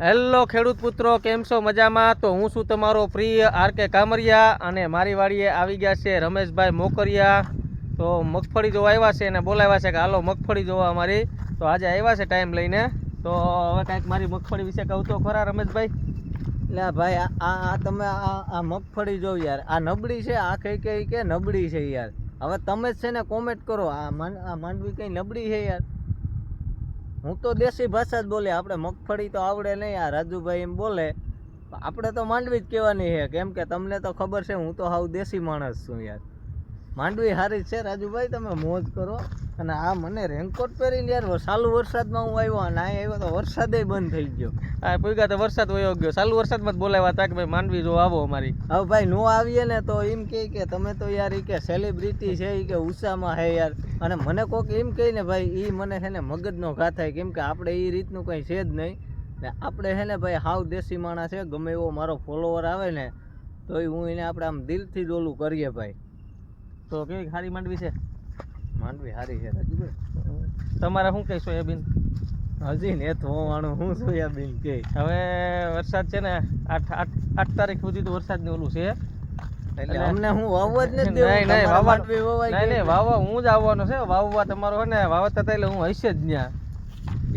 Hello ખેડૂત પુત્રો, કેમ છો મજામાં? તો હું છું તમારો પ્રિય આર કે કામરિયા અને મારી વાડીએ આવી ગયા છે રમેશભાઈ મોકરિયા. તો મગફળી જોવા આવ્યા છે અને બોલાવ્યા છે કે હાલો મગફળી જોવા અમારી. તો આજે આવ્યા છે ટાઈમ લઈને. તો હવે કાંઈક મારી મગફળી વિશે કહું તો ખરા રમેશભાઈ? એટલે ભાઈ, આ આ તમે આ આ મગફળી જો યાર, આ નબળી છે, આ કઈ કઈ કે નબળી છે યાર. હવે તમે જ છે ને કોમેન્ટ કરો આ માંડવી કઈ નબળી છે યાર? હું તો દેશી ભાષા જ બોલે, આપણે મગફળી તો આવડે નહીં, આ રાજુભાઈ એમ બોલે. આપણે તો માંડવી જ કહેવાની છે, કેમ કે તમને તો ખબર છે, હું તો હાવ દેશી માણસ છું યાર. માંડવી સારી જ છે રાજુભાઈ તમે મોજ કરો. અને આ મને રેનકોટ પહેરીને યાર ચાલુ વરસાદમાં હું આવ્યો અને અહીં આવ્યો તો વરસાદે બંધ થઈ ગયો. આ પૂગા તો વરસાદ વયો ગયો. ચાલુ વરસાદમાં જ બોલાવ્યા હતા કે ભાઈ માંડવી જો આવો અમારી. હવે ભાઈ નો આવીએ ને તો એમ કહે કે તમે તો યાર એ કે સેલિબ્રિટી છે એ કે ઉષામાં હે યાર. અને મને કોક એમ કહે ને ભાઈ એ મને છે ને મગજનો ઘા થાય કેમ કે આપણે એ રીતનું કંઈ છે જ નહીં. ને આપણે છે ને ભાઈ હાવ દેશી માણસ છે ગમે એવો મારો ફોલોવર આવે ને તો હું એને આપણે આમ દિલથી જ ઓલું કરીએ ભાઈ. તો કેવી સારી માંડવી છે? માંડવી સારી છે તમારે શું કહીશો એ બિન હજી ને થોવાણું હું સોયાબીન કે. હવે વરસાદ છે ને આઠ આઠ આઠ તારીખ સુધી તો વરસાદની ઓલું છે. એટલે અમને હું વાવવા જ નથી નહીં નહીં વાવવા નહીં નહીં વાવવા હું જ આવવાનો છે. વાવવા તમારો ને વાવતા એટલે હું હશે જ ત્યાં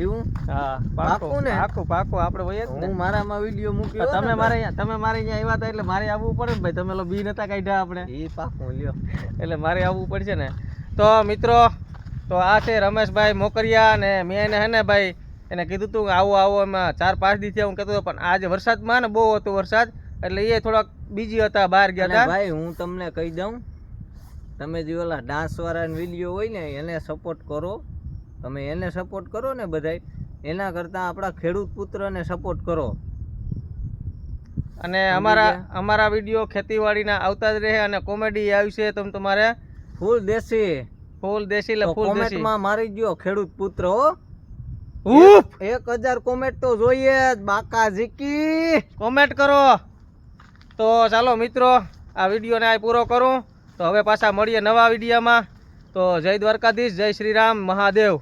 એવું? હા પાકો ને? પાકો પાકો આપણે વયે જ હું મારામાં વિડિયો મૂક્યો તમે મારે તમે મારે અહીંયા આવ્યા હતા એટલે મારે આવવું પડે ને ભાઈ. તમે લો બી નતા કાઢ્યા આપણે. એ પાકો લ્યો. એટલે મારે આવવું પડશે ને. તો મિત્રો તો આ છે રમેશભાઈ મોકરિયા અને મેં એને હે ને ભાઈ એને કીધું તું આવો આવો એમાં ચાર પાંચ દિવસ હું કહેતો હતો પણ આજે વરસાદમાં ને બહુ હતો વરસાદ એટલે એ થોડાક બીજી હતા બહાર ગયા હતા. ભાઈ હું તમને કહી દઉં તમે જે ઓલા ડાન્સ વાળા વીડિયો હોય ને એને સપોર્ટ કરો. તમે એને સપોર્ટ કરો ને બધાય. એના કરતાં આપણા ખેડૂત પુત્રને સપોર્ટ કરો. અને અમારા અમારા વીડિયો ખેતીવાડીના આવતા જ રહે અને કોમેડી આવશે તમે તમારે ફૂલ દેશી. ફૂલ દેશી ફૂલ કોમેન્ટમાં મારી ગયો ખેડૂત પુત્ર ઉફ! એક હજાર કોમેન્ટ તો જોઈએ જ બાકા ઝીકી. કોમેન્ટ કરો. તો ચાલો મિત્રો આ વિડીયોને આ પૂરો કરું. તો હવે પાછા મળીએ નવા વિડીયોમાં. તો જય દ્વારકાધીશ જય શ્રી રામ મહાદેવ.